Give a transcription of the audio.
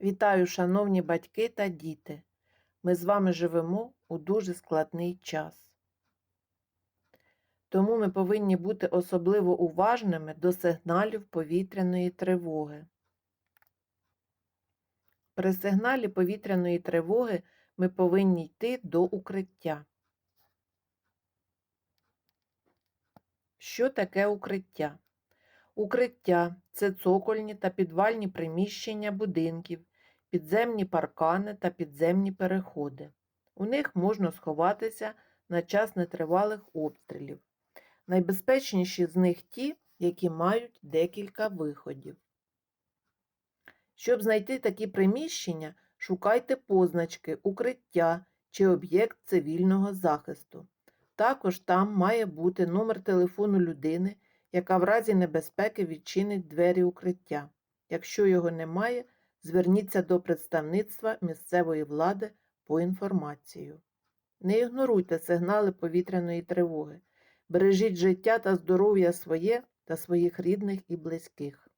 Вітаю, шановні батьки та діти. Ми з вами живемо у дуже складний час. Тому ми повинні бути особливо уважними до сигналів повітряної тривоги. При сигналі повітряної тривоги ми повинні йти до укриття. Що таке укриття? Укриття це цокольні та підвальні приміщення будинків, підземні паркани та підземні переходи. У них можна сховатися на час нетривалих обстрілів. Найбезпечніші з них ті, які мають декілька виходів. Щоб знайти такі приміщення, шукайте позначки укриття чи об'єкт цивільного захисту. Також там має бути номер телефону людини, яка в разі небезпеки відчинить двері укриття. Якщо його немає, зверніться до представництва місцевої влади по інформацію. Не ігноруйте сигнали повітряної тривоги. Бережіть життя та здоров'я своє та своїх рідних і близьких.